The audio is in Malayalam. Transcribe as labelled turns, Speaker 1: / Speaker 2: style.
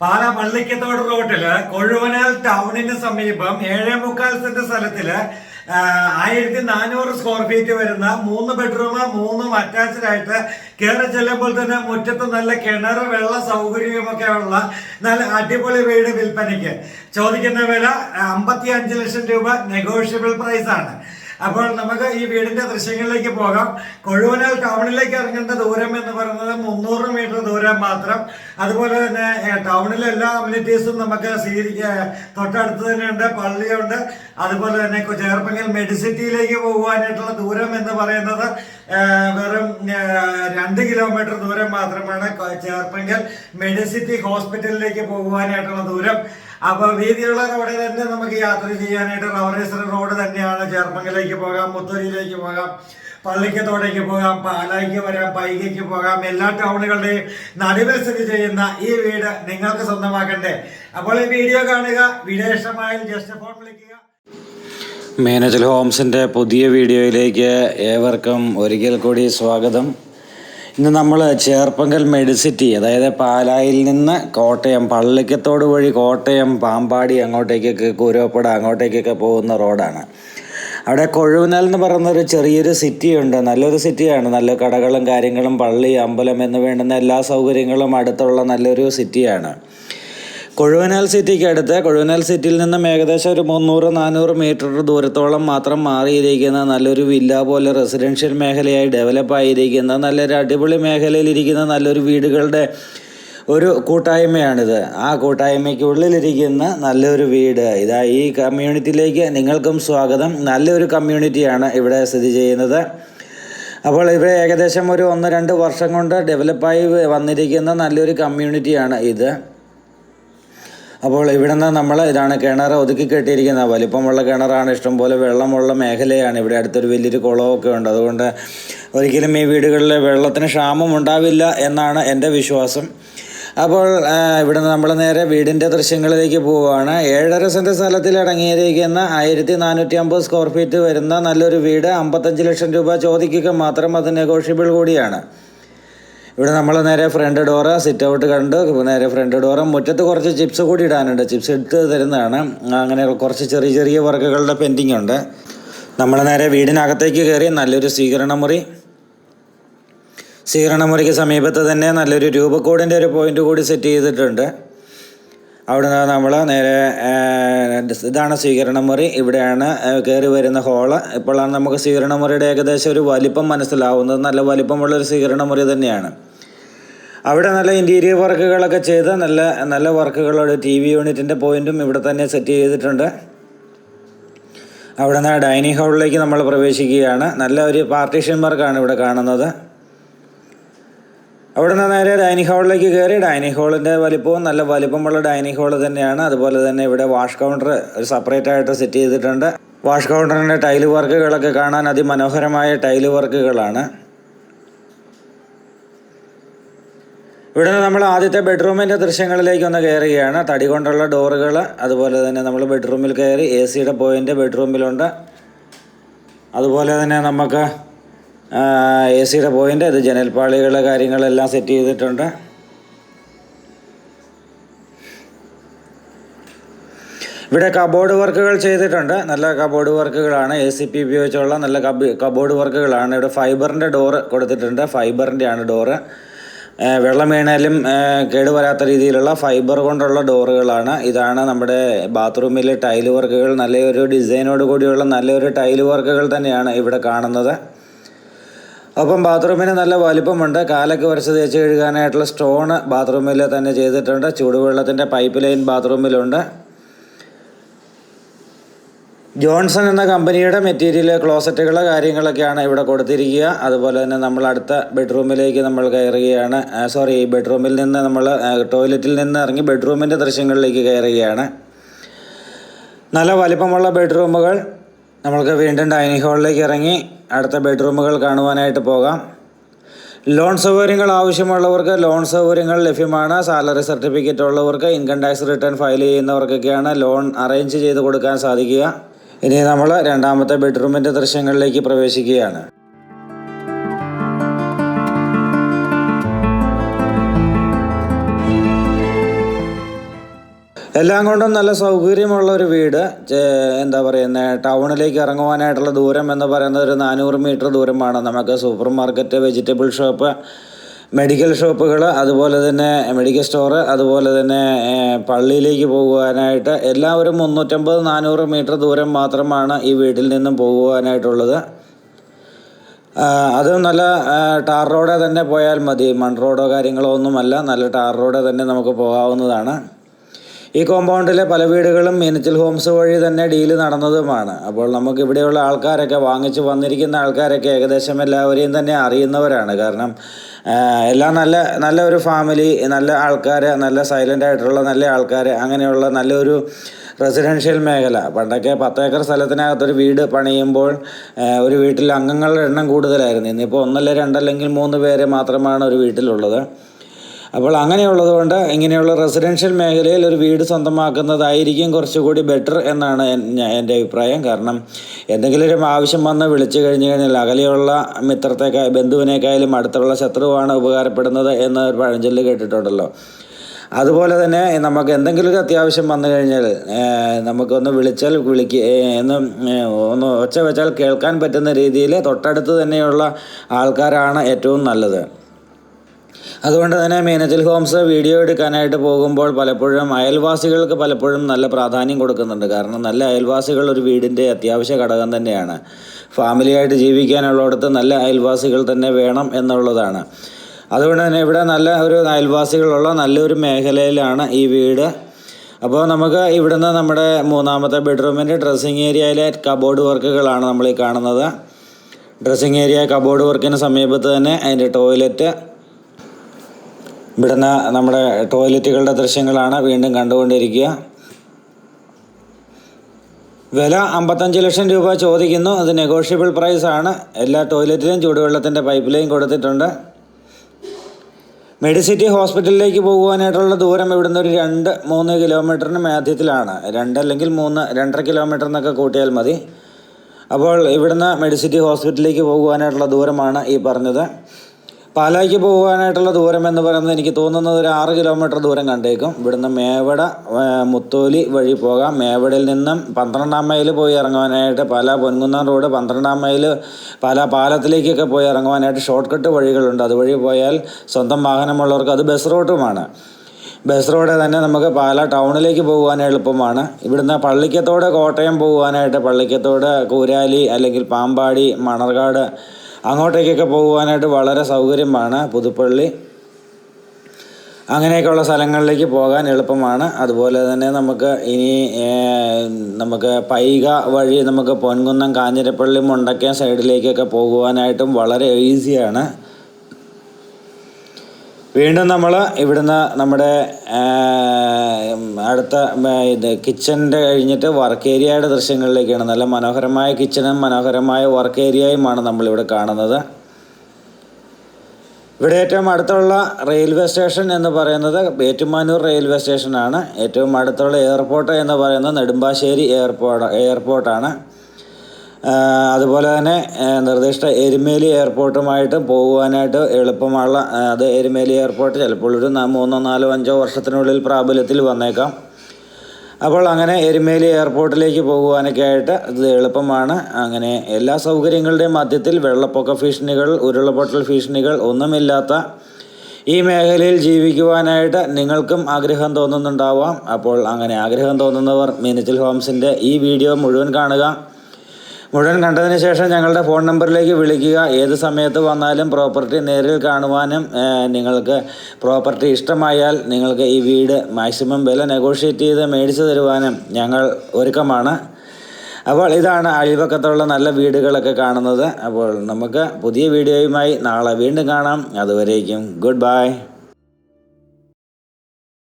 Speaker 1: പാല പള്ളിക്കത്തോട് റോട്ടിൽ കൊഴുവനാൽ ടൗണിന് സമീപം ഏഴേ മുക്കാൽ സെന്റ് സ്ഥലത്തിൽ ആയിരത്തി നാനൂറ് സ്ക്വയർ ഫീറ്റ് വരുന്ന മൂന്ന് ബെഡ്റൂം മൂന്നും അറ്റാച്ച്ഡ് ആയിട്ട് കയറി ചെല്ലുമ്പോൾ തന്നെ മുറ്റത്ത് നല്ല കിണർ വെള്ള സൗകര്യമൊക്കെ ഉള്ള നല്ല അടിപൊളി വീട് വിൽപ്പനയ്ക്ക്. ചോദിക്കുന്ന വില അമ്പത്തി അഞ്ച് ലക്ഷം രൂപ നെഗോഷ്യബിൾ പ്രൈസ് ആണ്. അപ്പോൾ നമുക്ക് ഈ വീടിന്റെ ദൃശ്യങ്ങളിലേക്ക് പോകാം. കൊഴുവനാൽ ടൗണിലേക്ക് ഇറങ്ങേണ്ട ദൂരം എന്ന് പറയുന്നത് മുന്നൂറ് മീറ്റർ ദൂരം മാത്രം. അതുപോലെ തന്നെ ടൗണിലെ എല്ലാ അമ്യൂണിറ്റീസും നമുക്ക് സ്വീകരിക്ക തൊട്ടടുത്ത് തന്നെയുണ്ട് പള്ളിയുണ്ട്. അതുപോലെ തന്നെ ചേർപ്പങ്ങൽ മെഡിസിറ്റിയിലേക്ക് പോകുവാനായിട്ടുള്ള ദൂരം എന്ന് പറയുന്നത് വെറും രണ്ട് കിലോമീറ്റർ ദൂരം മാത്രമാണ്. ചേർപ്പങ്കൽ മെഡിസിറ്റി ഹോസ്പിറ്റലിലേക്ക് പോകുവാനായിട്ടുള്ള ദൂരം. അപ്പൊ വീതിയുള്ള റോഡിൽ തന്നെ നമുക്ക് യാത്ര ചെയ്യാനായിട്ട് റവറേശ്വര റോഡ് തന്നെയാണ്. ചേർപ്പങ്കലേക്ക് പോകാം മുത്തൂരിയിലേക്ക് പോകാം പള്ളിക്കത്തോടേക്ക് പോകാം പാലായിക്ക് വരാം പൈകയ്ക്ക് പോകാം. എല്ലാ ടൗണുകളുടെയും നടുവിൽ സ്ഥിതി ചെയ്യുന്ന ഈ വീട് നിങ്ങൾക്ക് സ്വന്തമാക്കണ്ടേ. അപ്പോൾ ഈ വീഡിയോ കാണുക. വിദേശമായി ജസ്റ്റ് ഫോൺ വിളിക്കുക.
Speaker 2: മേനജൽ ഹോംസിന്റെ പുതിയ വീഡിയോയിലേക്ക് ഏവർക്കും ഒരിക്കൽ കൂടി സ്വാഗതം. ഇന്ന് നമ്മൾ ചേർപ്പങ്കൽ മെഡിസിറ്റി അതായത് പാലായിൽ നിന്ന് കോട്ടയം പള്ളിക്കത്തോട് വഴി കോട്ടയം പാമ്പാടി അങ്ങോട്ടേക്കൊക്കെ കൂരോപ്പട അങ്ങോട്ടേക്കൊക്കെ പോകുന്ന റോഡാണ്. അവിടെ കൊഴുവനാൽ എന്ന് പറയുന്ന ഒരു ചെറിയൊരു സിറ്റിയുണ്ട്. നല്ലൊരു സിറ്റിയാണ്. നല്ല കടകളും കാര്യങ്ങളും പള്ളി അമ്പലം എന്ന് വേണ്ടുന്ന എല്ലാ സൗകര്യങ്ങളും അടുത്തുള്ള നല്ലൊരു സിറ്റിയാണ്. കൊഴുവനാൽ സിറ്റിക്ക് അടുത്ത്. കൊഴുവനാൽ സിറ്റിയിൽ നിന്നും ഏകദേശം ഒരു മുന്നൂറ് നാനൂറ് മീറ്റർ ദൂരത്തോളം മാത്രം മാറിയിരിക്കുന്ന നല്ലൊരു വില്ല പോലെ റെസിഡൻഷ്യൽ മേഖലയായി ഡെവലപ്പ് ആയിരിക്കുന്ന നല്ലൊരു അടിപൊളി മേഖലയിലിരിക്കുന്ന നല്ലൊരു വീടുകളുടെ ഒരു കൂട്ടായ്മയാണിത്. ആ കൂട്ടായ്മയ്ക്കുള്ളിലിരിക്കുന്ന നല്ലൊരു വീട്. ഇതാ ഈ കമ്മ്യൂണിറ്റിയിലേക്ക് നിങ്ങൾക്കും സ്വാഗതം. നല്ലൊരു കമ്മ്യൂണിറ്റിയാണ് ഇവിടെ സ്ഥിതി ചെയ്യുന്നത്. അപ്പോൾ ഇവിടെ ഏകദേശം ഒരു ഒന്ന് രണ്ട് വർഷം കൊണ്ട് ഡെവലപ്പായി വന്നിരിക്കുന്ന നല്ലൊരു കമ്മ്യൂണിറ്റിയാണ് ഇത്. അപ്പോൾ ഇവിടെ നിന്ന് നമ്മൾ ഇതാണ് കിണർ ഒതുക്കി കെട്ടിയിരിക്കുന്ന വലിപ്പമുള്ള കിണറാണ് ഇഷ്ടംപോലെ വെള്ളമുള്ള മേഖലയാണ്. ഇവിടെ അടുത്തൊരു വലിയൊരു കുളമൊക്കെ ഉണ്ട്. അതുകൊണ്ട് ഒരിക്കലും ഈ വീടുകളിൽ വെള്ളത്തിന് ക്ഷാമം ഉണ്ടാവില്ല എന്നാണ് എന്റെ വിശ്വാസം. അപ്പോൾ ഇവിടെ നിന്ന് നമ്മൾ നേരെ വീടിന്റെ ദൃശ്യങ്ങളിലേക്ക് പോവുകയാണ്. ഏഴര സെന്റ് സ്ഥലത്തിൽ അടങ്ങിയിരിക്കുന്ന ആയിരത്തി നാനൂറ്റി അമ്പത് സ്ക്വയർ ഫീറ്റ് വരുന്ന നല്ലൊരു വീട് അമ്പത്തഞ്ച് ലക്ഷം രൂപ ചോദിക്കുക മാത്രം അത് നെഗോഷ്യബിൾ കൂടിയാണ്. ഇവിടെ നമ്മൾ നേരെ ഫ്രണ്ട് ഡോറ് സിറ്റ് ഔട്ട് കണ്ട് നേരെ ഫ്രണ്ട് ഡോറ് മുറ്റത്ത് കുറച്ച് ചിപ്സ് കൂടി ഇടാനുണ്ട്. ചിപ്സ് ഇട്ട് തരുന്നതാണ്. അങ്ങനെ കുറച്ച് ചെറിയ ചെറിയ വർക്കുകളുടെ പെൻഡിങ് ഉണ്ട്. നമ്മൾ നേരെ വീടിനകത്തേക്ക് കയറി നല്ലൊരു സ്വീകരണ മുറി. സ്വീകരണ മുറിക്ക് സമീപത്ത് തന്നെ നല്ലൊരു രൂപക്കോടിന്റെ ഒരു പോയിന്റ് കൂടി സെറ്റ് ചെയ്തിട്ടുണ്ട്. അവിടെ നിന്ന് നമ്മൾ നേരെ ഇതാണ് സ്വീകരണ മുറി. ഇവിടെയാണ് കയറി വരുന്ന ഹോൾ ഇപ്പോഴാണ് നമുക്ക് സ്വീകരണ മുറിയുടെ ഏകദേശം ഒരു വലിപ്പം മനസ്സിലാവുന്നത്. നല്ല വലിപ്പമുള്ളൊരു സ്വീകരണ മുറി തന്നെയാണ്. അവിടെ നല്ല ഇന്റീരിയർ വർക്കുകളൊക്കെ ചെയ്ത് നല്ല നല്ല വർക്കുകളുടെ ടി വി യൂണിറ്റിന്റെ പോയിന്റും ഇവിടെ തന്നെ സെറ്റ് ചെയ്തിട്ടുണ്ട്. അവിടെ നിന്ന് ഡൈനിങ് ഹാളിലേക്ക് നമ്മൾ പ്രവേശിക്കുകയാണ്. നല്ല ഒരു പാർട്ടീഷൻ വർക്കാണ് ഇവിടെ കാണുന്നത്. അവിടെ നിന്ന് നേരെ ഡൈനിങ് ഹാളിലേക്ക് കയറി. ഡൈനിങ് ഹാളിന്റെ വലിപ്പവും നല്ല വലിപ്പമുള്ള ഡൈനിങ് ഹാൾ തന്നെയാണ്. അതുപോലെ തന്നെ ഇവിടെ വാഷ് കൗണ്ടർ ഒരു സെപ്പറേറ്റ് ആയിട്ട് സെറ്റ് ചെയ്തിട്ടുണ്ട്. വാഷ് കൗണ്ടറിന്റെ ടൈൽ വർക്കുകളൊക്കെ കാണാൻ അതിമനോഹരമായ ടൈൽ വർക്കുകളാണ് ഇവിടെ നമ്മൾ ആദ്യത്തെ ബെഡ്റൂമിന്റെ ദൃശ്യങ്ങളിലേക്ക് ഒന്ന് കയറുകയാണ് തടി കൊണ്ടുള്ള ഡോറുകൾ അതുപോലെ തന്നെ നമ്മൾ ബെഡ്റൂമിൽ കയറി എ സിയുടെ പോയിന്റ് ബെഡ്റൂമിലുണ്ട്. അതുപോലെ തന്നെ നമുക്ക് എ സിയുടെ പോയിന്റ് ഇത് ജനൽപ്പാളികൾ കാര്യങ്ങളെല്ലാം സെറ്റ് ചെയ്തിട്ടുണ്ട്. ഇവിടെ കബോർഡ് വർക്കുകൾ ചെയ്തിട്ടുണ്ട്. നല്ല കബോർഡ് വർക്കുകളാണ്. എ സി പി ഉപയോഗിച്ചുള്ള നല്ല കബി കബോർഡ് വർക്കുകളാണ്. ഇവിടെ ഫൈബറിന്റെ ഡോറ് കൊടുത്തിട്ടുണ്ട്. ഫൈബറിന്റെ ആണ് ഡോറ്. വെള്ളം വീണാലും കേടുവരാത്ത രീതിയിലുള്ള ഫൈബർ കൊണ്ടുള്ള ഡോറുകളാണ്. ഇതാണ് നമ്മുടെ ബാത്റൂമിലെ ടൈൽ വർക്കുകൾ. നല്ലൊരു ഡിസൈനോട് കൂടിയുള്ള നല്ലൊരു ടൈൽ വർക്കുകൾ തന്നെയാണ് ഇവിടെ കാണുന്നത്. അപ്പം ബാത്റൂമിന് നല്ല വലിപ്പമുണ്ട്. കാലൊക്കെ വരച്ച് തേച്ച് കഴുകാനായിട്ടുള്ള സ്റ്റോണ് ബാത്റൂമിൽ തന്നെ ചെയ്തിട്ടുണ്ട്. ചൂടുവെള്ളത്തിന്റെ പൈപ്പ് ലൈൻ ബാത്റൂമിലുണ്ട്. ജോൺസൺ എന്ന കമ്പനിയുടെ മെറ്റീരിയൽ ക്ലോസറ്റുകൾ കാര്യങ്ങളൊക്കെയാണ് ഇവിടെ കൊടുത്തിരിക്കുക. അതുപോലെ തന്നെ നമ്മൾ അടുത്ത ബെഡ്റൂമിലേക്ക് നമ്മൾ കയറുകയാണ്. സോറി ബെഡ്റൂമിൽ നിന്ന് നമ്മൾ ടോയ്ലറ്റിൽ നിന്ന് ഇറങ്ങി ബെഡ്റൂമിന്റെ ദൃശ്യങ്ങളിലേക്ക് കയറുകയാണ്. നല്ല വലിപ്പമുള്ള ബെഡ്റൂമുകൾ. നമ്മൾക്ക് വീണ്ടും ഡൈനിങ് ഹാളിലേക്ക് ഇറങ്ങി അടുത്ത ബെഡ്റൂമുകൾ കാണുവാനായിട്ട് പോകാം. ലോൺ സൗകര്യങ്ങൾ ആവശ്യമുള്ളവർക്ക് ലോൺ സൗകര്യങ്ങൾ ലഭ്യമാണ്. സാലറി സർട്ടിഫിക്കറ്റ് ഉള്ളവർക്ക് ഇൻകം ടാക്സ് റിട്ടേൺ ഫയൽ ചെയ്യുന്നവർക്കൊക്കെയാണ് ലോൺ അറേഞ്ച് ചെയ്ത് കൊടുക്കാൻ സാധിക്കുക. ഇനി നമ്മൾ രണ്ടാമത്തെ ബെഡ്റൂമിന്റെ ദൃശ്യങ്ങളിലേക്ക് പ്രവേശിക്കുകയാണ്. എല്ലാം കൊണ്ടും നല്ല സൗകര്യമുള്ള ഒരു വീട് എന്താ പറയുന്നത് ടൗണിലേക്ക് ഇറങ്ങുവാനായിട്ടുള്ള ദൂരം എന്ന് പറയുന്നത് ഒരു നാനൂറ് മീറ്റർ ദൂരമാണ്. നമുക്ക് super market vegetable shop medical ഷോപ്പുകൾ അതുപോലെ തന്നെ മെഡിക്കൽ സ്റ്റോർ അതുപോലെ തന്നെ പള്ളിയിലേക്ക് പോകുവാനായിട്ട് എല്ലാവരും മുന്നൂറ്റമ്പത് നാനൂറ് മീറ്റർ ദൂരം മാത്രമാണ് ഈ വീട്ടിൽ നിന്നും പോകുവാനായിട്ടുള്ളത്. അത് നല്ല ടാർ റോഡേ തന്നെ പോയാൽ മതി. മൺ റോഡോ കാര്യങ്ങളോ ഒന്നുമല്ല. നല്ല ടാർ റോഡേ തന്നെ നമുക്ക് പോകാവുന്നതാണ്. ഈ കോമ്പൗണ്ടിലെ പല വീടുകളും മീനച്ചിൽ ഹോംസ് വഴി തന്നെ ഡീൽ നടന്നതുമാണ്. അപ്പോൾ നമുക്ക് ഇവിടെയുള്ള ആൾക്കാരൊക്കെ വാങ്ങിച്ചു വന്നിരിക്കുന്ന ആൾക്കാരൊക്കെ ഏകദേശം എല്ലാവരെയും തന്നെ അറിയുന്നവരാണ്. കാരണം എല്ലാം നല്ല നല്ല ഒരു ഫാമിലി നല്ല ആൾക്കാർ നല്ല സൈലന്റ് ആയിട്ടുള്ള നല്ല ആൾക്കാർ അങ്ങനെയുള്ള നല്ലൊരു റെസിഡൻഷ്യൽ മേഖല. പണ്ടൊക്കെ പത്ത് ഏക്കർ സ്ഥലത്തിനകത്തൊരു വീട് പണിയുമ്പോൾ ഒരു വീട്ടിൽ അംഗങ്ങളുടെ എണ്ണം കൂടുതലായിരുന്നു. ഇന്നിപ്പോൾ ഒന്നല്ല രണ്ടല്ലെങ്കിൽ മൂന്ന് പേര് മാത്രമാണ് ഒരു വീട്ടിലുള്ളത്. അപ്പോൾ അങ്ങനെയുള്ളത് കൊണ്ട് ഇങ്ങനെയുള്ള റെസിഡൻഷ്യൽ മേഖലയിൽ ഒരു വീട് സ്വന്തമാക്കുന്നതായിരിക്കും കുറച്ചുകൂടി ബെറ്റർ എന്നാണ് എൻ- എന്റെ അഭിപ്രായം. കാരണം എന്തെങ്കിലും ഒരു ആവശ്യം വന്ന് വിളിച്ചു കഴിഞ്ഞു കഴിഞ്ഞാൽ അകലെയുള്ള മിത്രത്തെക്കാ ബന്ധുവിനേക്കായാലും അടുത്തുള്ള ശത്രുവാണ് ഉപകാരപ്പെടുന്നത് എന്ന് ഒരു പഴഞ്ചൊല്ല് കേട്ടിട്ടുണ്ടല്ലോ. അതുപോലെ തന്നെ നമുക്ക് എന്തെങ്കിലും ഒരു അത്യാവശ്യം വന്നു കഴിഞ്ഞാൽ നമുക്കൊന്ന് വിളിച്ചാൽ വിളിക്കുക എന്ന് ഒന്ന് ഒച്ച വെച്ചാൽ കേൾക്കാൻ പറ്റുന്ന രീതിയിൽ തൊട്ടടുത്ത് തന്നെയുള്ള ആൾക്കാരാണ് ഏറ്റവും നല്ലത്. അതുകൊണ്ട് തന്നെ മീനച്ചിൽ ഹോംസ് വീഡിയോ എടുക്കാനായിട്ട് പോകുമ്പോൾ പലപ്പോഴും അയൽവാസികൾക്ക് പലപ്പോഴും നല്ല പ്രാധാന്യം കൊടുക്കുന്നുണ്ട്. കാരണം നല്ല അയൽവാസികൾ ഒരു വീടിന്റെ അത്യാവശ്യ ഘടകം തന്നെയാണ്. ഫാമിലിയായിട്ട് ജീവിക്കാനുള്ളിടത്ത് നല്ല അയൽവാസികൾ തന്നെ വേണം എന്നുള്ളതാണ്. അതുകൊണ്ട് തന്നെ ഇവിടെ നല്ല ഒരു അയൽവാസികളുള്ള നല്ലൊരു മേഖലയിലാണ് ഈ വീട്. അപ്പോൾ നമുക്ക് ഇവിടുന്ന് നമ്മുടെ മൂന്നാമത്തെ ബെഡ്റൂമിന്റെ ഡ്രസ്സിങ് ഏരിയയിലെ കബോർഡ് വർക്കുകളാണ് നമ്മൾ ഈ കാണുന്നത്. ഡ്രസ്സിങ് ഏരിയ കബോർഡ് വർക്കിന് സമീപത്ത് തന്നെ അതിന്റെ ടോയ്ലറ്റ് ഇവിടുന്ന് നമ്മുടെ ടോയ്ലറ്റുകളുടെ ദൃശ്യങ്ങളാണ് വീണ്ടും കണ്ടുകൊണ്ടിരിക്കുക. വില അമ്പത്തഞ്ച് ലക്ഷം രൂപ ചോദിക്കുന്നു. അത് നെഗോഷ്യബിൾ പ്രൈസ് ആണ്. എല്ലാ ടോയ്ലറ്റിലും ചൂടുവെള്ളത്തിന്റെ പൈപ്പ് ലൈൻ കൊടുത്തിട്ടുണ്ട്. മെഡിസിറ്റി ഹോസ്പിറ്റലിലേക്ക് പോകുവാനായിട്ടുള്ള ദൂരം ഇവിടുന്ന് ഒരു രണ്ട് മൂന്ന് കിലോമീറ്ററിന് മാധ്യത്തിലാണ്. രണ്ട് അല്ലെങ്കിൽ മൂന്ന് രണ്ടര കിലോമീറ്റർ എന്നൊക്കെ കൂട്ടിയാൽ മതി. അപ്പോൾ ഇവിടുന്ന് മെഡിസിറ്റി ഹോസ്പിറ്റലിലേക്ക് പോകുവാനായിട്ടുള്ള ദൂരമാണ് ഈ പറഞ്ഞത്. പാലായ്ക്ക് പോകാനായിട്ടുള്ള ദൂരം എന്ന് പറയുന്നത് എനിക്ക് തോന്നുന്നത് ഒരു ആറ് കിലോമീറ്റർ ദൂരം കണ്ടേക്കും. ഇവിടുന്ന് മേവട മുത്തോലി വഴി പോകാം. മേവടയിൽ നിന്നും പന്ത്രണ്ടാം മൈൽ പോയി ഇറങ്ങുവാനായിട്ട് പാല പൊൻകുന്നം റോഡ് പന്ത്രണ്ടാം മൈൽ പാല പാലത്തിലേക്കൊക്കെ പോയി ഇറങ്ങുവാനായിട്ട് ഷോർട്ട് കട്ട് വഴികളുണ്ട്. അതുവഴി പോയാൽ സ്വന്തം വാഹനമുള്ളവർക്ക് അത് ബസ് റൂട്ടുമാണ്. ബസ് റോഡ് തന്നെ നമുക്ക് പാല ടൗണിലേക്ക് പോകുവാൻ എളുപ്പമാണ്. ഇവിടുന്ന് പള്ളിക്കത്തോട് കോട്ടയം പോകുവാനായിട്ട് പള്ളിക്കത്തോട് കൂരാലി അല്ലെങ്കിൽ പാമ്പാടി മണർകാട് അങ്ങോട്ടേക്കൊക്കെ പോകുവാനായിട്ട് വളരെ സൗകര്യമാണ് പുതുപ്പള്ളി. അങ്ങനെയൊക്കെയുള്ള സ്ഥലങ്ങളിലേക്ക് പോകാൻ എളുപ്പമാണ്. അതുപോലെ തന്നെ നമുക്ക് ഇനി നമുക്ക് പൈക വഴി നമുക്ക് പൊൻകുന്നം കാഞ്ഞിരപ്പള്ളി മുണ്ടക്കയം സൈഡിലേക്കൊക്കെ പോകുവാനായിട്ടും വളരെ ഈസിയാണ് വീണ്ടും നമ്മൾ ഇവിടുന്ന് നമ്മുടെ അടുത്ത ഇത് കിച്ചന്റെ കഴിഞ്ഞിട്ട് വർക്ക് ഏരിയയുടെ ദൃശ്യങ്ങളിലേക്കാണ്. നല്ല മനോഹരമായ കിച്ചണും മനോഹരമായ വർക്ക് ഏരിയയുമാണ് നമ്മളിവിടെ കാണുന്നത്. ഇവിടെ ഏറ്റവും അടുത്തുള്ള റെയിൽവേ സ്റ്റേഷൻ എന്ന് പറയുന്നത് ഏറ്റുമാനൂർ റെയിൽവേ സ്റ്റേഷനാണ്. ഏറ്റവും അടുത്തുള്ള എയർപോർട്ട് എന്ന് പറയുന്നത് നെടുമ്പാശ്ശേരി എയർപോർട്ട് എയർപോർട്ടാണ്. അതുപോലെ തന്നെ നിർദ്ദിഷ്ട എരുമേലി എയർപോർട്ടുമായിട്ട് പോകുവാനായിട്ട് എളുപ്പമുള്ള അത് എരുമേലി എയർപോർട്ട് ചിലപ്പോൾ ഒരു മൂന്നോ നാലോ അഞ്ചോ വർഷത്തിനുള്ളിൽ പ്രാബല്യത്തിൽ വന്നേക്കാം. അപ്പോൾ അങ്ങനെ എരുമേലി എയർപോർട്ടിലേക്ക് പോകുവാനൊക്കെ ആയിട്ട് ഇത് എളുപ്പമാണ്. അങ്ങനെ എല്ലാ സൗകര്യങ്ങളുടെയും മധ്യത്തിൽ വെള്ളപ്പൊക്ക ഭീഷണികൾ ഉരുളപൊട്ടൽ ഭീഷണികൾ ഒന്നുമില്ലാത്ത ഈ മേഖലയിൽ ജീവിക്കുവാനായിട്ട് നിങ്ങൾക്കും ആഗ്രഹം തോന്നുന്നുണ്ടാവാം. അപ്പോൾ അങ്ങനെ ആഗ്രഹം തോന്നുന്നവർ മീനച്ചിൽ ഹോംസിന്റെ ഈ വീഡിയോ മുഴുവൻ കാണുക. മുഴുവൻ കണ്ടതിന് ശേഷം ഞങ്ങളുടെ ഫോൺ നമ്പറിലേക്ക് വിളിക്കുക. ഏത് സമയത്ത് വന്നാലും പ്രോപ്പർട്ടി നേരിൽ കാണുവാനും നിങ്ങൾക്ക് പ്രോപ്പർട്ടി ഇഷ്ടമായാൽ നിങ്ങൾക്ക് ഈ വീട് മാക്സിമം വില നെഗോഷിയേറ്റ് ചെയ്ത് മേടിച്ചു തരുവാനും ഞങ്ങൾ ഒരുക്കമാണ്. അപ്പോൾ ഇതാണ് അഴിവക്കത്തുള്ള നല്ല വീടുകളൊക്കെ കാണുന്നത്. അപ്പോൾ നമുക്ക് പുതിയ വീഡിയോയുമായി നാളെ വീണ്ടും കാണാം. അതുവരേക്കും ഗുഡ് ബൈ.